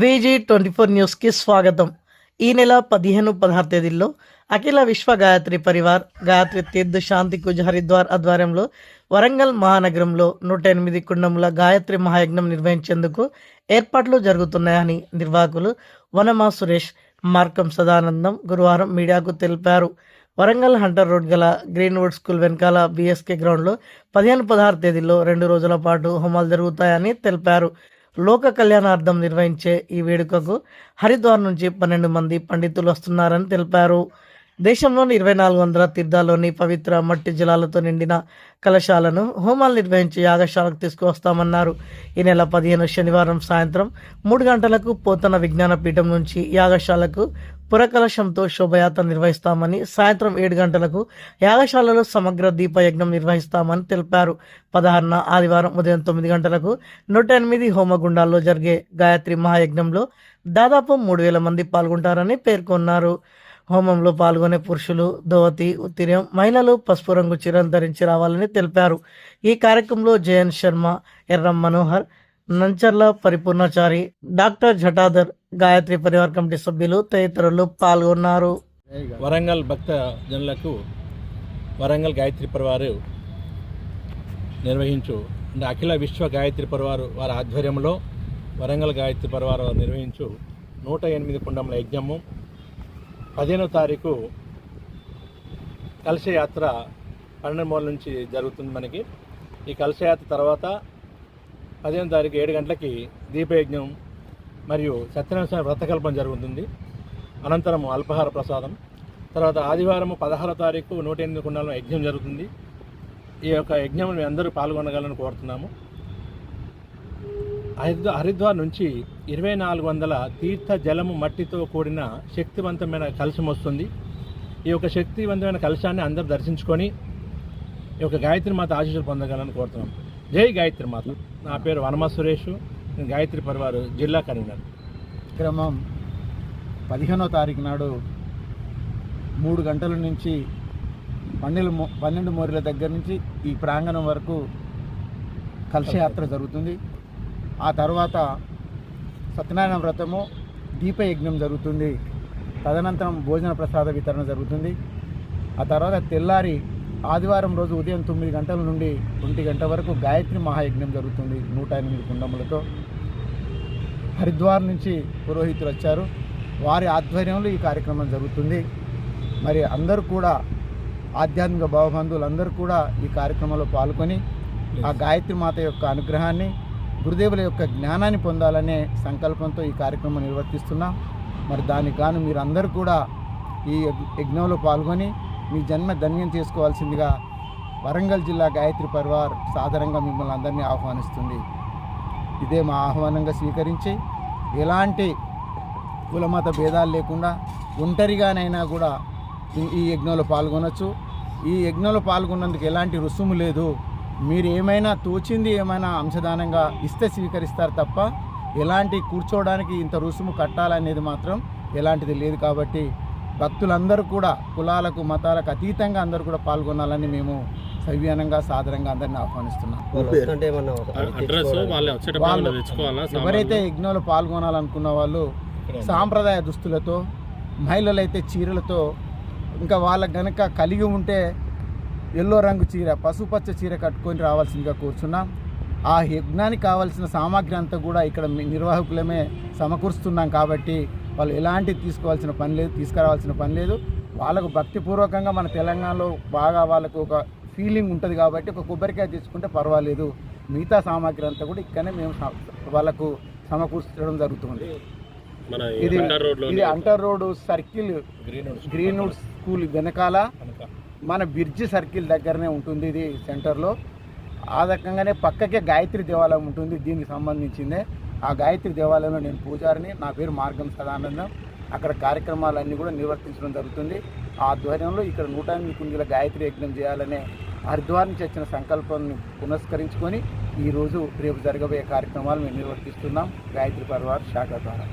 విజీ twenty four న్యూస్కి స్వాగతం. ఈ నెల పదిహేను పదహారు తేదీల్లో అఖిల విశ్వ గాయత్రి పరివార్ గాయత్రి తీర్థ శాంతి కుజ్ హరిద్వార్ ఆధ్వర్యంలో వరంగల్ మహానగరంలో నూట ఎనిమిది కుండముల గాయత్రి మహాయజ్ఞం నిర్వహించేందుకు ఏర్పాట్లు జరుగుతున్నాయని నిర్వాహకులు వనమా సురేష్ మార్కం సదానందం గురువారం మీడియాకు తెలిపారు. వరంగల్ హంటర్ రోడ్ గల గ్రీన్వుడ్ స్కూల్ వెనకాల బీఎస్కే గ్రౌండ్లో పదిహేను పదహారు తేదీల్లో రెండు రోజుల పాటు హోమాలు జరుగుతాయని తెలిపారు. లోక కళ్యాణార్థం నిర్వహించే ఈ వేడుకకు హరిద్వార్ నుంచి పన్నెండు మంది పండితులు వస్తున్నారని తెలిపారు. దేశంలోని ఇరవై నాలుగు వందల తీర్థాల్లోని పవిత్ర మట్టి జలాలతో నిండిన కలశాలను హోమాలు నిర్వహించి యాగశాలకు తీసుకువస్తామన్నారు. ఈ నెల పదిహేను శనివారం సాయంత్రం మూడు గంటలకు పోతన విజ్ఞాన పీఠం నుంచి యాగశాలకు పురకలశంతో శోభయాత్ర నిర్వహిస్తామని సాయంత్రం ఏడు గంటలకు యాగశాలలో సమగ్ర దీపయజ్ఞం నిర్వహిస్తామని తెలిపారు. పదహారున ఆదివారం ఉదయం తొమ్మిది గంటలకు నూట ఎనిమిది హోమగుండాల్లో జరిగే గాయత్రి మహాయజ్ఞంలో దాదాపు మూడు వేల మంది పాల్గొంటారని పేర్కొన్నారు. హోమంలో పాల్గొనే పురుషులు ధోవతి ఉత్తిర్యం మహిళలు పసుపు రంగు చీరను ధరించి రావాలని తెలిపారు. ఈ కార్యక్రమంలో జయన్ శర్మ ఎర్రం మనోహర్ నంచర్ల పరిపూర్ణచారి డాక్టర్ జటాధర్ గాయత్రి పరివార్ కమిటీ సభ్యులు తదితరులు పాల్గొన్నారు. వరంగల్ భక్త జనులకు వరంగల్ గాయత్రి పరివారు నిర్వహించు అంటే అఖిల విశ్వ గాయత్రి పరివారు వారి ఆధ్వర్యంలో వరంగల్ గాయత్రి పరివారు నిర్వహించు నూట ఎనిమిది కుండముల యజ్ఞము. పదిహేనో తారీఖు కలశయాత్ర పన్నెండు మూల నుంచి జరుగుతుంది మనకి. ఈ కలశయాత్ర తర్వాత పదిహేను తారీఖు ఏడు గంటలకి దీపయజ్ఞం మరియు సత్యనారాయణ వ్రతకల్పం జరుగుతుంది. అనంతరం అల్పహార ప్రసాదం. తర్వాత ఆదివారం పదహారో తారీఖు నూట ఎనిమిది కుండాలను యజ్ఞం జరుగుతుంది. ఈ యొక్క యజ్ఞం మీ అందరూ పాల్గొనగలని కోరుతున్నాము. హరిద్వార్ నుంచి ఇరవై నాలుగు వందల తీర్థ జలము మట్టితో కూడిన శక్తివంతమైన కలశం వస్తుంది. ఈ యొక్క శక్తివంతమైన కలశాన్ని అందరూ దర్శించుకొని ఈ యొక్క గాయత్రి మాత ఆశీస్సులు పొందగలని కోరుతున్నాం. జై గాయత్రి మాత. నా పేరు వనమ సురేష్. నేను గాయత్రి పరివారు జిల్లా కన్వీనర్ క్రమం పదిహేనో తారీఖు నాడు మూడు గంటల నుంచి పన్నెండు పన్నెండు మోరీల దగ్గర నుంచి ఈ ప్రాంగణం వరకు కలశయాత్ర జరుగుతుంది. ఆ తర్వాత సత్యనారాయణ వ్రతము దీపయజ్ఞం జరుగుతుంది. తదనంతరం భోజన ప్రసాద వితరణ జరుగుతుంది. ఆ తర్వాత తెల్లారి ఆదివారం రోజు ఉదయం తొమ్మిది గంటల నుండి ఒంటి గంట వరకు గాయత్రి మహాయజ్ఞం జరుగుతుంది నూట ఎనిమిది కుండములతో. హరిద్వార్ నుంచి పురోహితులు వచ్చారు. వారి ఆధ్వర్యంలో ఈ కార్యక్రమం జరుగుతుంది. మరి అందరూ కూడా ఆధ్యాత్మిక భావబంధువులు అందరూ కూడా ఈ కార్యక్రమంలో పాల్గొని ఆ గాయత్రి మాత యొక్క అనుగ్రహాన్ని గురుదేవుల యొక్క జ్ఞానాన్ని పొందాలనే సంకల్పంతో ఈ కార్యక్రమం నిర్వర్తిస్తున్నాం. మరి దానికి గాను మీరు అందరూ కూడా ఈ యజ్ఞంలో పాల్గొని మీ జన్మ ధన్యం చేసుకోవాల్సిందిగా వరంగల్ జిల్లా గాయత్రి పరివార్ సాధారణంగా మిమ్మల్ని అందరినీ ఆహ్వానిస్తుంది. ఇదే మా ఆహ్వానంగా స్వీకరించి ఎలాంటి కులమత భేదాలు లేకుండా ఒంటరిగానైనా కూడా ఈ- ఈ యజ్ఞంలో పాల్గొనొచ్చు. ఈ యజ్ఞంలో పాల్గొన్నందుకు ఎలాంటి రుసుము లేదు. మీరు ఏమైనా తోచింది ఏమైనా అంశదానంగా ఇస్తే స్వీకరిస్తారు తప్ప ఎలాంటి కూర్చోవడానికి ఇంత రుసుము కట్టాలనేది మాత్రం ఎలాంటిది లేదు కాబట్టి భక్తులందరూ కూడా కులాలకు మతాలకు అతీతంగా అందరూ కూడా పాల్గొనాలని మేము సవ్యానంగా సాధారణంగా అందరిని ఆహ్వానిస్తున్నాం. వాళ్ళే వాళ్ళు ఎవరైతే యజ్ఞంలో పాల్గొనాలనుకున్న వాళ్ళు సాంప్రదాయ దుస్తులతో మహిళలైతే చీరలతో ఇంకా వాళ్ళకి గనక కలిగి ఉంటే ఎల్లో రంగు చీర పసుపచ్చ చీర కట్టుకొని రావాల్సిందిగా కూర్చున్నాం. ఆ యజ్ఞానికి కావాల్సిన సామాగ్రి అంతా కూడా ఇక్కడ మీ నిర్వాహకులమే సమకూరుస్తున్నాం కాబట్టి వాళ్ళు ఎలాంటి తీసుకోవాల్సిన పని లేదు తీసుకురావాల్సిన పని లేదు. వాళ్ళకు భక్తిపూర్వకంగా మన తెలంగాణలో బాగా వాళ్ళకు ఒక ఫీలింగ్ ఉంటుంది కాబట్టి ఒక కొబ్బరికాయ తెచ్చుకుంటే పర్వాలేదు. మిగతా సామాగ్రి అంతా కూడా ఇక్కడనే మేము వాళ్ళకు సమకూర్చడం జరుగుతుంది. మన ఇది ఇది అంటర్ రోడ్ సర్కిల్ గ్రీన్వుడ్ స్కూల్ వెనకాల మన బిర్జి సర్కిల్ దగ్గరనే ఉంటుంది ఇది సెంటర్లో. ఆ రకంగానే పక్కకే గాయత్రి దేవాలయం ఉంటుంది దీనికి సంబంధించిందే. ఆ గాయత్రి దేవాలయంలో నేను పూజారిని నా పేరు మార్గం సదానందం. అక్కడ కార్యక్రమాలన్నీ కూడా నిర్వర్తించడం జరుగుతుంది. ఆ ఆధ్వర్యంలో ఇక్కడ నూట ఎనిమిది కుండీల గాయత్రి యజ్ఞం చేయాలనే హరిద్వార్ నుంచి వచ్చిన సంకల్పాన్ని పునస్కరించుకొని ఈరోజు రేపు జరగబోయే కార్యక్రమాలు మేము నిర్వర్తిస్తున్నాం. గాయత్రి పరివార్ శాఖ ద్వారా.